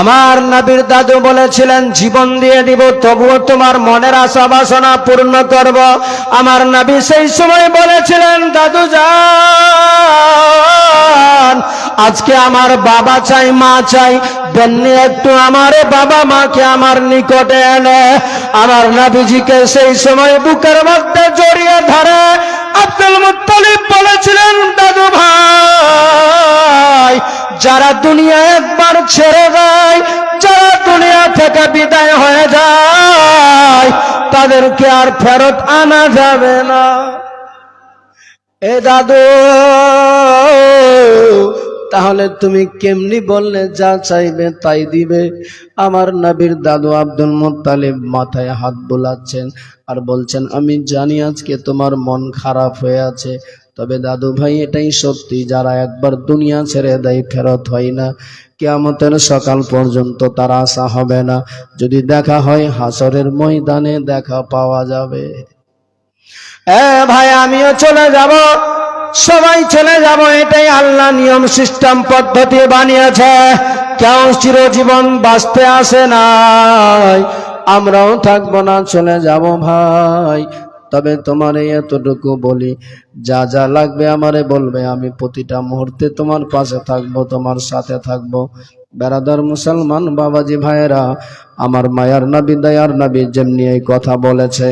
আমার নবীর দাদু বলেছিলেন, জীবন দিয়ে দিব, তবুও তোমার মনের আশা বাসনা পূর্ণ করব। আমার নবী সেই সময় বলেছিলেন, দাদু যান আজকে আমার বাবা চাই, মা চাই দেননি একটু আমার বাবা মাকে আমার নিকটে এনে। আমার নাবিজিকে সেই সময় বুকের মধ্যে জড়িয়ে ধরে আব্দুল মুতালিব বলেছিলেন, দাদু ভাই, যারা দুনিয়া একবার ছেড়ে যায় যারা দুনিয়া থেকে বিদায় হয়ে যায়, তাদেরকে আর ফেরত আনা যাবে না। এ দাদু তাহলে তুমি কেমনি বললে, যা চাইবে তাই দিবে আমার নবীর দাদু আব্দুল মুত্তালিব মাথায় হাত বোলাচ্ছেন আর বলছেন, আমি জানি আজকে তোমার মন খারাপ হয়ে আছে, তবে দাদু ভাই, এটাই সত্যি, যারা একবার দুনিয়া ছেড়ে দেয়, ফেরত হয় না। কেয়ামতের সকাল পর্যন্ত তার আশা হবে না। যদি দেখা হয়, হাসরের ময়দানে দেখা পাওয়া যাবে। ভাই, আমিও চলে যাব। সবাই চলে যাব, এটাই আল্লাহ নিয়ম সিস্টেম পদ্ধতি বানিয়েছে। কেউ চিরজীবন বাঁচতে আসে নাই। আমরাও থাকব না, চলে যাব ভাই। তবে তোমার এতটুকু বলি, যা যা লাগবে আমারে বলবে, আমি প্রতিটা মুহূর্তে তোমার পাশে থাকব, তোমার সাথে থাকব। বেড়াদার মুসলমান বাবাজি ভাইয়েরা, আমার মায়ার নবী, দয়ার নবী যেমনি এই কথা বলেছে,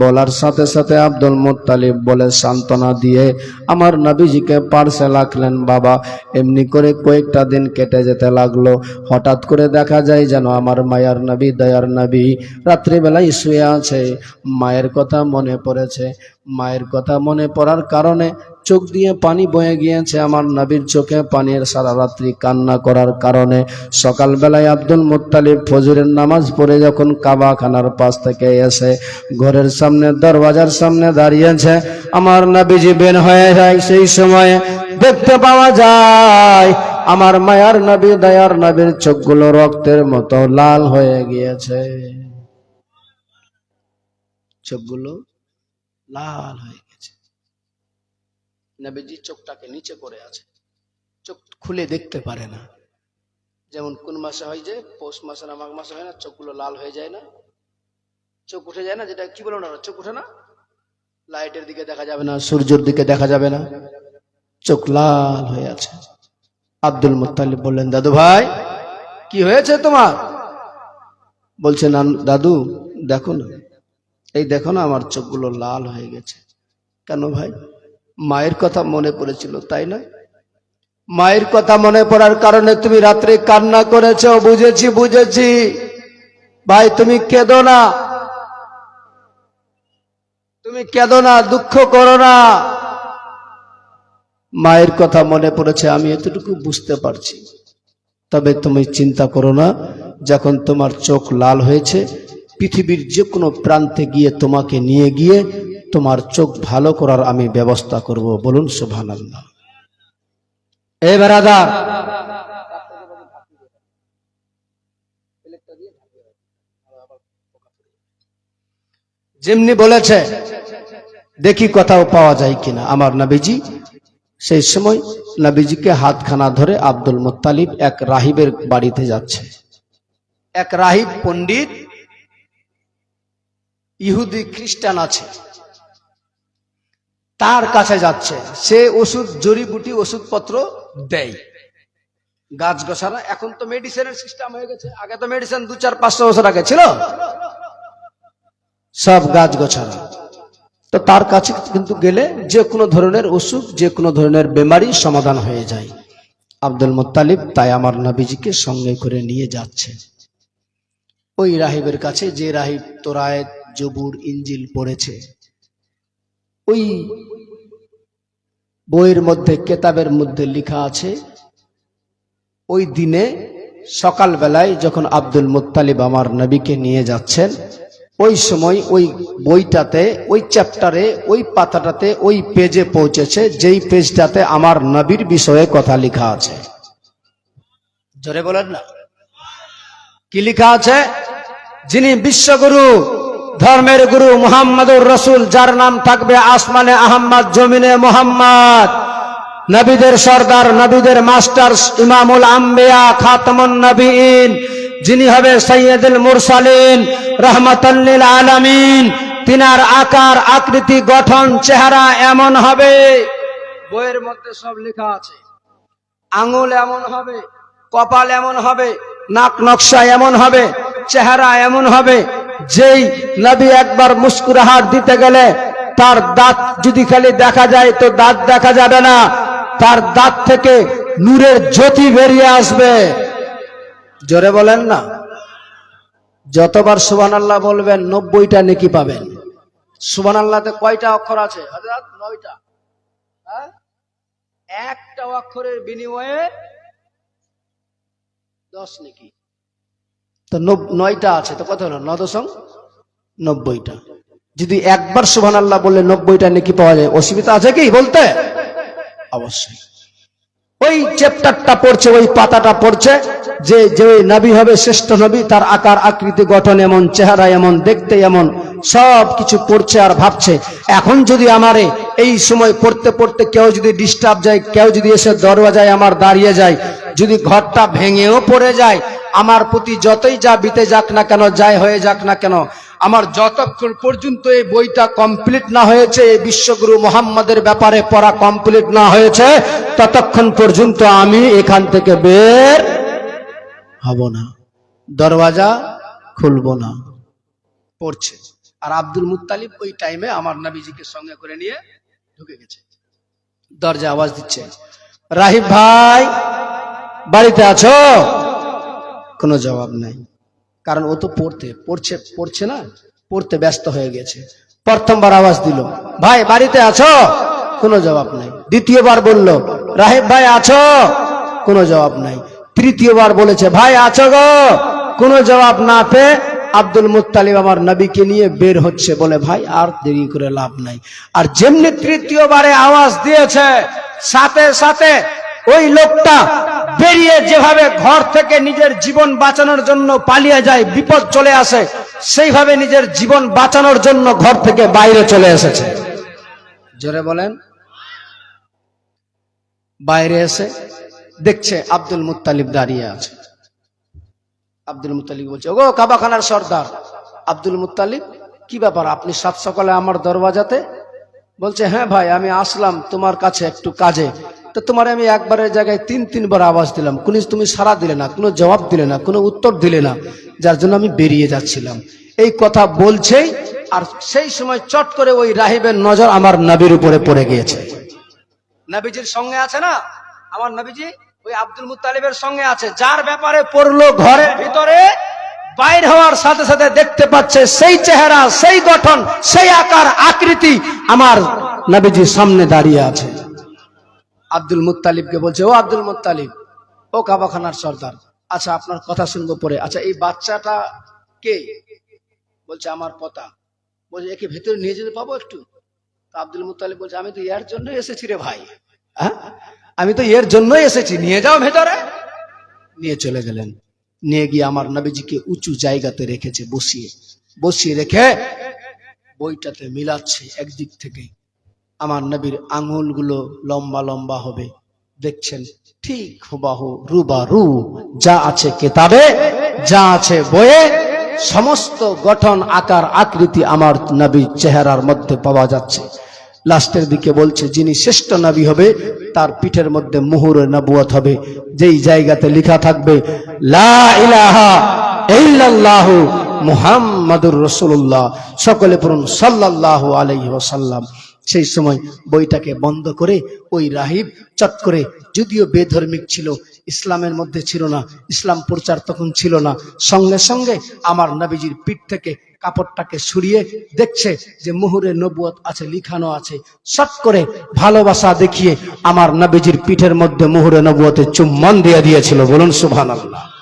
বলার সাথে সাথে আব্দুল মুত্তালিব বলে সান্ত্বনা দিয়ে আমার নবীজিকে পার্সে রাখলেন। বাবা, এমনি করে কয়েকটা দিন কেটে যেতে লাগল। হঠাৎ করে দেখা যায় যেন আমার মায়ার নবী, দয়ার নবী রাত্রিবেলায় শুয়ে আছে। মায়ের কথা মনে পড়েছে। মায়ের কথা মনে পড়ার কারণে চোখ দিয়ে পানি বয়ে গিয়েছে আমার নবীর চোখে। পানির সারা রাত্রি কান্না করার কারণে সকালবেলায় আব্দুল মুত্তালিব ফজরের নামাজ পড়ে যখন কাবাখানার পাশ থেকে এসে ঘরের সামনে, দরওয়াজার সামনে দাঁড়িয়েছে, আমার নবীজি বের হয়ে যায়। সেই সময়ে দেখতে পাওয়া যায়, আমার মায়ার নবী, দয়ার নবীর চোখগুলো রক্তের মতো লাল হয়ে গিয়েছে। চোখগুলো লাল হয়ে নবীজি চোখটাকে নিচে করে আছে। চোখ খুলে দেখতে পারে না। যেমন কোন মাসে হয় যে, পৌষ মাসে না মাঘ মাসে হয় না, চোখগুলো লাল হয়ে যায় না। চোখ উঠে যায় না, যেটা কি বলো না চোখ উঠে না? লাইটের দিকে দেখা যাবে না, সূর্যের দিকে দেখা যাবে না। চোখ লাল হয়ে আছে। আব্দুল মুত্তালিব বললেন, দাদু ভাই, কি হয়েছে তোমার? বলছে, না, দাদু, দেখো না। এই দেখো না, আমার চোখগুলো লাল হয়ে গেছে। কেন ভাই? মায়ের কথা মনে পড়েছিল, তাই না মায়ের কথা মনে পড়ার কারণে তুমি রাত্রে কান্না করেছ, বুঝেছি বুঝেছি। ভাই, তুমি কেঁদো না। তুমি কেঁদো না, দুঃখ করো না। মায়ের কথা মনে পড়েছে, আমি এতটুকু বুঝতে পারছি। তবে তুমি চিন্তা করো না, যখন তোমার চোখ লাল হয়েছে, পৃথিবীর যে কোনো প্রান্তে গিয়ে তোমাকে নিয়ে গিয়ে তোমার চোখ ভালো করার আমি ব্যবস্থা করব। বলুন সুভান আল্লাহ এ বেড়াদার যেমনি বলেছে, দেখি কোথাও পাওয়া যায় কিনা। আমার নবীজি, সেই সময় নবীজিকে হাতখানা ধরে আব্দুল মুত্তালিব এক রাহিবের বাড়িতে যাচ্ছে। এক রাহিব পণ্ডিত, ইহুদি খ্রিস্টান আছে। তার কাছে যাচ্ছে। সে ওষুধ, জড়িবুটি ওষুধপত্র দেয়। গাছ গছারা এখন তো মেডিসিনের সিস্টেম হয়ে গেছে। আগে তো মেডিসিন দু, চার, পাঁচশো বছর আগে ছিল। সব গাছ গছারা তো তার কাছে কিন্তু গেলে যে কোনো ধরনের অসুখ যে কোনো ধরনের বেমারি সমাধান হয়ে যায়। আব্দুল মুত্তালিব তাই আমার নবীজিকে সঙ্গে করে নিয়ে যাচ্ছে। ওই রাহিবের কাছে যে রাহিব তোরায়েত জবুর, ইঞ্জিল পড়েছে ওই বইয়ের মধ্যে, কেতাবের মধ্যে লেখা আছে, ওই দিনে সকালবেলায় যখন আব্দুল মুত্তালিব আমার নবীকে নিয়ে যাচ্ছেন, ওই সময় ওই বইটাতে, ওই চ্যাপ্টারে, ওই পাতাটাতে, ওই পেজে পৌঁছেছে, যেই পেজটাতে আমার নবীর বিষয়ে কথা লেখা আছে। জোরে বলেন না। কি লেখা আছে? যিনি বিশ্বগুরু ধর্মের গুরু মোহাম্মদুর রসুল, যার নাম থাকবে আসমানে আহম্মদ, জমিনে মোহাম্মদ। নবীদের সর্দার, নবীদের মাস্টার ইমামুল আম্বিয়া, খাতমুন নবীন। যিনি হবে সৈয়দুল মুরসালিন রহমতুল্লিল আলামিন। তিনার আকার, আকৃতি, গঠন, চেহারা এমন হবে। বইয়ের মধ্যে সব লেখা আছে। আঙুল এমন হবে, কপাল এমন হবে, নাক নকশা এমন হবে, চেহারা এমন হবে যেই নবী একবার মুস্কুরাহাট দিতে গেলে তার দাঁত যদি খালি দেখা যায় তো দাঁত দেখা যাবে না। তার দাঁত থেকে নূরের জ্যোতি বেরিয়ে আসবে। জোরে বলেন না। যতবার সুবান আল্লাহ বলবেন নব্বইটা নেকি পাবেন। সুবান আল্লাহতে কয়টা অক্ষর আছে? নয়টা। হ্যাঁ? একটা অক্ষরের বিনিময়ে দশ নাকি। তো নয়টা আছে, তো কত হলো? ন দশম নব্বইটা। যদি একবার সুবহান আল্লাহ বললে নব্বইটা নাকি পাওয়া যায়, অসুবিধা আছে কি বলতে? অবশ্যই। ওই চ্যাপ্টারটা পড়ছে, ওই পাতাটা পড়ছে, যে যে নবী হবে শ্রেষ্ঠ নবী, তার আকার, আকৃতি, গঠন এমন, চেহারা এমন, দেখতে এমন, সব কিছু পড়ছে আর ভাবছে। এখন যদি আমারে এই সময় পড়তে পড়তে কেউ যদি ডিস্টার্ব যায়, কেউ যদি এসে দরওয়াজায় আমার দাঁড়িয়ে যায়, যদি ঘরটা ভেঙেও পড়ে যায় আমার প্রতি যতই যা বিতে যাক না কেন, যাই হয়ে যাক না কেন, আমার যতক্ষণ পর্যন্ত এই বইটা কমপ্লিট না হয়েছে, এই বিশ্বগুরু মোহাম্মদের ব্যাপারে পড়া কমপ্লিট না হয়েছে, ততক্ষণ পর্যন্ত আমি এখান থেকে বের হব না। দরওয়াজা খুলব না। পড়ছে। আর আব্দুল মুত্তালিব ওই টাইমে আমার নবীজিকে সঙ্গে করে নিয়ে ঢুকে গেছে। দরজা আওয়াজ দিচ্ছে। রাহিব ভাই, বাড়িতে আছো? কোনো জবাব নাই। কারণ ও তো পড়তে, পড়ছে পড়ছে না, পড়তে ব্যস্ত হয়ে গেছে। প্রথমবার আওয়াজ দিল, ভাই, বাড়িতে আছো? কোনো জবাব নাই। দ্বিতীয়বার বলল, রাহেব ভাই, আছো? কোনো জবাব নাই। তৃতীয়বার বলেছে, ভাই, আছো গো? কোনো জবাব না পেয়ে আব্দুল মুত্তালিব আমার নবীকে নিয়ে বের হচ্ছে বলে, ভাই, আর দেরি করে লাভ নাই। আর যেমনি তৃতীয়বারে আওয়াজ দিয়েছে, সাথে সাথে ওই লোকটা বেরিয়ে যেভাবে ঘর থেকে নিজের জীবন বাঁচানোর জন্য পালিয়ে যায়, বিপদ চলে আসে, সেইভাবে নিজের জীবন বাঁচানোর জন্য ঘর থেকে বাইরে চলে এসেছে। জোরে বলেন। বাইরে এসে দেখছে আব্দুল মুত্তালিব দাঁড়িয়ে আছে। আব্দুল মুত্তালিব বলছে ও কাবাখানার সর্দার। আব্দুল মুত্তালিব, কি ব্যাপার, আপনি সাত সকালে আমার দরওয়াজাতে? বলছে হ্যাঁ ভাই, আমি আসলাম তোমার কাছে একটু কাজে। তো তোমার আমি একবারের জায়গায় তিন, তিনবার আওয়াজ দিলাম। কোন তুমি সারা দিলে না, কোনো জবাব দিলে না, কোনো উত্তর দিলে না, যার জন্য আমি বেরিয়ে যাচ্ছিলাম। এই কথা বলছেই, আর সেই সময় চট করে ওই রাহিবের নজর আমার নবীর উপরে পড়ে গিয়েছে। নবীজির সঙ্গে আছে না? আমার নবীজি ওই আব্দুল মুতালিবের সঙ্গে আছে। যার ব্যাপারে পড়ল ঘরের ভিতরে, বাইর হওয়ার সাথে সাথে দেখতে পাচ্ছে সেই চেহারা, সেই গঠন, সেই আকার, আকৃতি আমার নবীজির সামনে দাঁড়িয়ে আছে। আব্দুল মুত্তালিবকে বলছে, ও আব্দুল মুত্তালিব, ও কাবাখানার সর্দার। আচ্ছা আপনার কথা শুনব পরে। আচ্ছা এই বাচ্চাটা কে? বলছে, আমার পতা। বলছে, একে ভেতরে নিয়ে যেতে পাবো একটু? আব্দুল মুতালিব বলছে, আমি তো এর জন্য এসেছি রে ভাই। হ্যাঁ? আমি তো এর জন্যই এসেছি। নিয়ে যাও ভেতরে। নিয়ে চলে গেলেন। নিয়ে গিয়ে আমার নবীজিকে উঁচু জায়গাতে রেখেছে, বসিয়ে। বসিয়ে রেখে বইটাতে মিলাচ্ছে একদিক থেকে। আমার নবীর আঙুলগুলো লম্বা লম্বা হবে। দেখছেন, ঠিক হুবাহু রুবা রু যা আছে কেতাবে, যা আছে বইয়ে, সমস্ত গঠন, আকার, আকৃতি আমার নবীর চেহারার মধ্যে পাওয়া যাচ্ছে। লাস্টের দিকে বলছে, যিনি শ্রেষ্ঠ নবী হবে, তার পিঠের মধ্যে মুহুরে নবুয়ত হবে। যেই জায়গাতে লেখা থাকবে, লা ইলাহা মুহাম্মাদুর রাসূলুল্লাহ, সকলে পড়ুন সাল্লাল্লাহু আলাইহি ওয়াসাল্লাম। সেই সময় বইটাকে বন্ধ করে ওই রাহিব চট করে, যদিও বেধর্মিক ছিল, ইসলামের মধ্যে ছিল না, ইসলাম প্রচার তখন ছিল না, সঙ্গে সঙ্গে আমার নবীজির পিঠ থেকে কাপড়টাকে সরিয়ে দেখছে যে মুহুরে নবুয়ত আছে, লিখানো আছে সট করে ভালোবাসা দেখিয়ে আমার নবীজির পিঠের মধ্যে মুহুরে নবুয়তে চুম্বন দিয়ে দিয়েছিল। বলুন সুবহানাল্লাহ।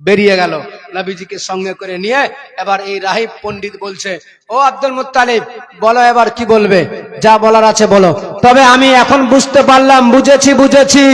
বেরিয়ে গেল। নবীজিকে সঙ্গে করে নিয়ে এবার এই রাহিব পন্ডিত বলছে, ও আব্দুল মুতালিব বলো এবার কি বলবে? যা বলার আছে বলো। তবে আমি এখন বুঝতে পারলাম, বুঝেছি বুঝেছি।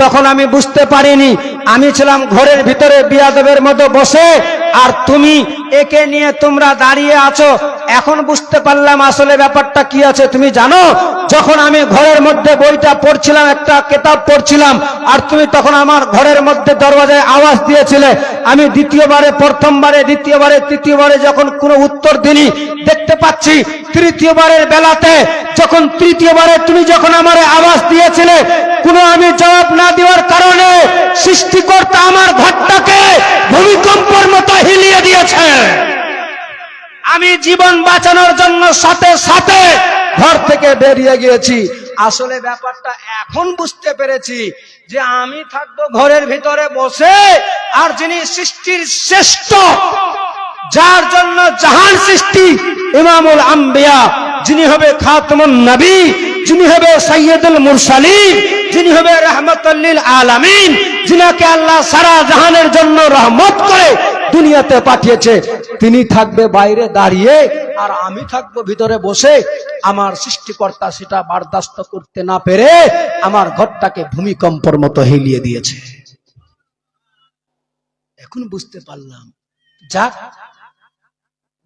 তখন আমি বুঝতে পারিনি। আমি ছিলাম ঘরের ভিতরে বিয়াদবের মতো বসে আর তুমি একে নিয়ে তোমরা দাঁড়িয়ে আছো। এখন বুঝতে পারলাম আসলে ব্যাপারটা কি আছে। তুমি জানো, যখন আমি ঘরের মধ্যে বইটা পড়ছিলাম, একটা কেতাব পড়ছিলাম, আর তুমি তখন আমার ঘরের মধ্যে দরওয়াজায় আওয়াজ দিয়েছিলে, আমি দ্বিতীয়বারে, প্রথমবারে, দ্বিতীয়বারে, তৃতীয়বারে যখন কোনো উত্তর দিলি দেখতে পাচ্ছি তৃতীয়বারের বেলাতে, যখন তৃতীয়বারে তুমি যখন আমার আওয়াজ দিয়েছিলে কোনো আমি জবাব না দেওয়ার কারণে সৃষ্টিকর্তা আমার ঘরটাকে ভূমিকম্পর মতো হিলিয়ে দিয়েছে। আমি জীবন বাঁচানোর জন্য সাথে সাথে ঘর থেকে বেরিয়ে গিয়েছি। আসলে ব্যাপারটা এখন বুঝতে পেরেছি যে আমি থাকব ঘরের ভিতরে বসে আর যিনি সৃষ্টির শ্রেষ্ঠ, যার জন্য জাহান সৃষ্টি ইমামুল আম্বিয়া, যিনি হবে খাতমুন নবী যিনি হবে সৈয়দুল মুরসালিন, যিনি হবে রহমতুল্লিল আলামিন, যিনাকে আল্লাহ সারা জাহানের জন্য রহমত করে দুনিয়াতে পাঠিয়েছে। তিনি থাকবে বাইরে দাঁড়িয়ে, আর আমি থাকব ভিতরে বসে। আমার সৃষ্টিকর্তা সেটা বরদাস্ত করতে না পেরে আমার ঘরটাকে ভূমিকম্পর মতো হেলিয়ে দিয়েছে। এখন বুঝতে পারলাম।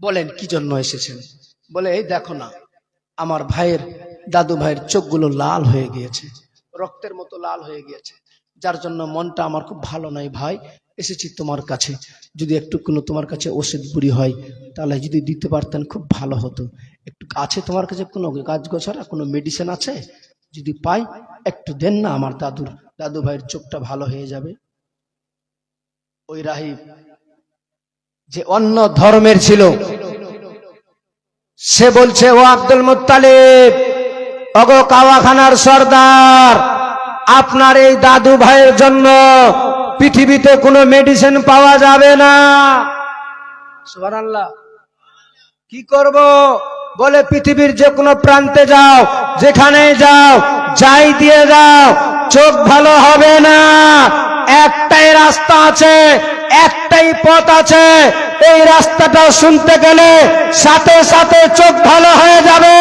বলেন, কি জন্য এসেছেন? বলে, এই দেখো না, আমার ভাইয়ের দাদু ভাইয়ের চোখগুলো লাল হয়ে গিয়েছে, রক্তের মতো লাল হয়ে গিয়েছে। যার জন্য মনটা আমার খুব ভালো নাই ভাই। এসেছি তোমার কাছে। যদি একটু কোনো তোমার কাছে ওষুধ বুড়ি হয়, তাহলে যদি দিতে পারতেন খুব ভালো হতো। একটু আছে তোমার কাছে কোনো গাছ গোছারা? কোনো মেডিসিন আছে? যদি পাই, একটু দেন না আমার দাদুর। দাদু ভাইয়ের চোখটা ভালো হয়ে যাবে। ওই রাহিব, যে অন্য ধর্মের ছিল, সে বলছে, ও আব্দুল মুত্তালিব অগো কাওয়াখানার সর্দার, আপনার এই দাদু ভাইয়ের জন্য পৃথিবীতে কোনো মেডিসিন পাওয়া যাবে না। কি করব? বলে পৃথিবীর যে কোনো প্রান্তে যাও যেখানে যাও, যাই দিয়ে যাও, চোখ ভালো হবে না। একটাই রাস্তা আছে, একটাই পথ আছে। এই রাস্তাটা শুনতে গেলে সাথে সাথে চোখ ভালো হয়ে যাবে।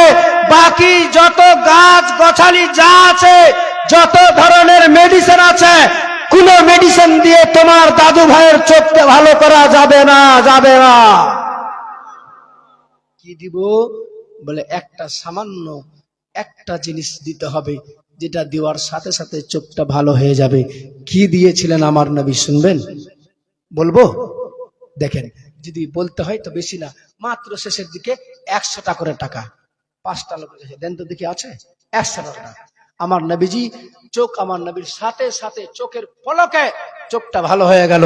বাকি যত গাছ গছালি যা আছে, যত ধরনের মেডিসিন আছে, কোন মেডিসিন দিয়ে তোমার দাদু ভাইয়ের চোখকে ভালো করা যাবে না যাবে না। কি দিব? বলে একটা সামান্য একটা জিনিস দিতে হবে, যেটা দেওয়ার সাথে সাথে চোখটা ভালো হয়ে যাবে। কি দিয়েছিলেন আমার নবী, শুনবেন? বলব? দেখেন, যদি বলতে হয় তো বেশি না, মাত্র শেষের দিকে একশোটা করে টাকা। পাঁচটা লোক এসেছে, দেন তো দেখি আছে? একশো আমার নবীজি চোখ আমার নবীর সাথে সাথে চোখের পলকে চোখটা ভালো হয়ে গেল।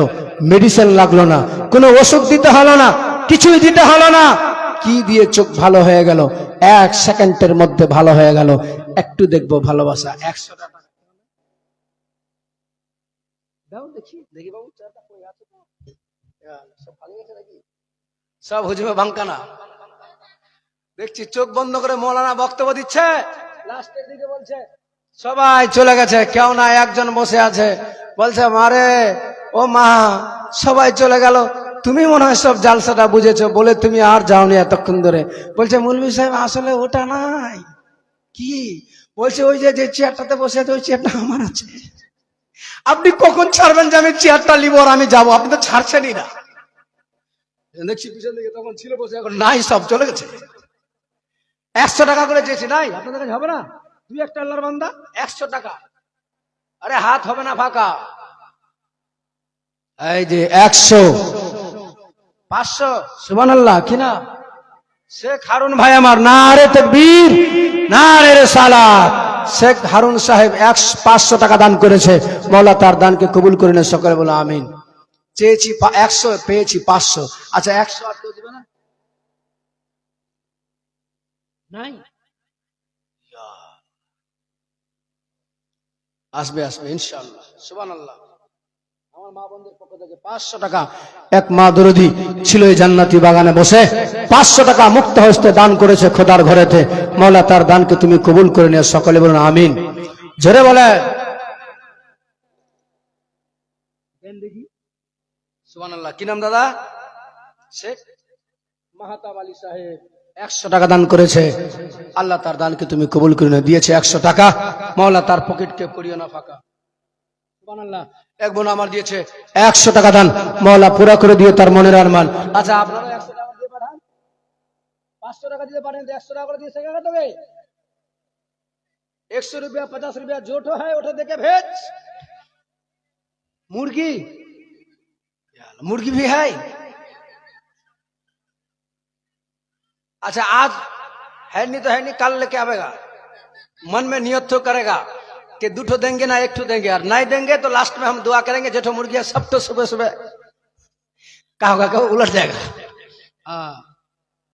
মেডিসিন লাগল না। কোনো ওষুধ দিতে হলো না। কিছুই দিতে হলো না। কি দিয়ে চোখ ভালো হয়ে গেল? এক সেকেন্ডের মধ্যে ভালো হয়ে গেল। একটু দেখব ভালোবাসা। একশো টাকা। সব ভালো গেছে দেখছি চোখ বন্ধ করে মৌলানা বক্তব্য দিচ্ছে। লাস্টের দিকে বলছে, সবাই চলে গেছে, কেউ না একজন বসে আছে। বলছে মারে ও মা, সবাই চলে গেল। তুমি মনে হয় সব জালসাটা বুঝেছ, বলে তুমি আর যাওনি এতক্ষণ ধরে। বলছে, মুলবি সাহেব, আসলে ওটা নাই। কি? বলছে, ওই যে যে চেয়ারটাতে বসে আছে, ওই চেয়ারটা আমার আছে। আপনি কখন ছাড়বেন যে আমি চেয়ারটা নিব আর আমি যাব? আপনি তো ছাড়ছেনই না। দেখছি পিছন দিকে তখন ছিল বসে, এখন নাই, সব চলে গেছে। একশো টাকা করে চেয়েছি, নাই? আপনাদের কাছে হবে না? দুই একটা আল্লাহর বান্দা, একশো টাকা। আরে হাত হবে না ফাঁকা। এই যে একশো। পাঁচশো। সুবান আল্লাহ কিনা শেখ হারুন ভাই আমার না রে বীর না রে সালাত শেখ হারুন সাহেব একশো পাঁচশো টাকা দান করেছে। মৌলা তার দানকে কবুল করে নেন, সকলে বলো আমিন। চেয়েছি একশো, পেয়েছি পাঁচশো। আচ্ছা একশো আর কেউ দিবে না? নাই আসবে আসবে ইনশাআল্লাহ। সুবান আল্লাহ আমার মা বোনদের পক্ষ থেকে পাঁচশো টাকা এক মা দরদি ছিল এই জান্নাতি বাগানে বসে পাঁচশো টাকা মুক্ত হস্তে দান করেছে খোদার ঘরেতে। মৌলা তার দানকে তুমি কবুল করে নিয়ে সকলে বলুন আমিন। জোরে বলে সুবান আল্লাহ কি নাম দাদা? শেখ মাহাতাব আলী সাহেব। একশো টাকা দান করেছে। আল্লাহ তার দানকে তুমি কবুল করে না দিয়েছে একশো টাকা। মাওলা তার পকেটকে করিও না, ফাঁকা। আমার দিয়েছে একশো টাকা দান। পুরা করে তার মনের আচ্ছা আপনারা একশো টাকা দিয়ে পাঁচশো টাকা পারেন টাকা করে দিয়ে একশো রুপিয়া হয়, ওটা দেখে ভেজ। মুরগি? মুরগি ভি হয় अच्छा आज है नहीं तो है नहीं कल लेके आवेगा। मन में नियत तो करेगा कि दूठो देंगे ना एक ठो देंगे, और नहीं देंगे तो लास्ट में हम दुआ करेंगे, जेठो मुर्गिया सब तो सुबह सुबह कहा होगा कहो उलट जाएगा। हाँ।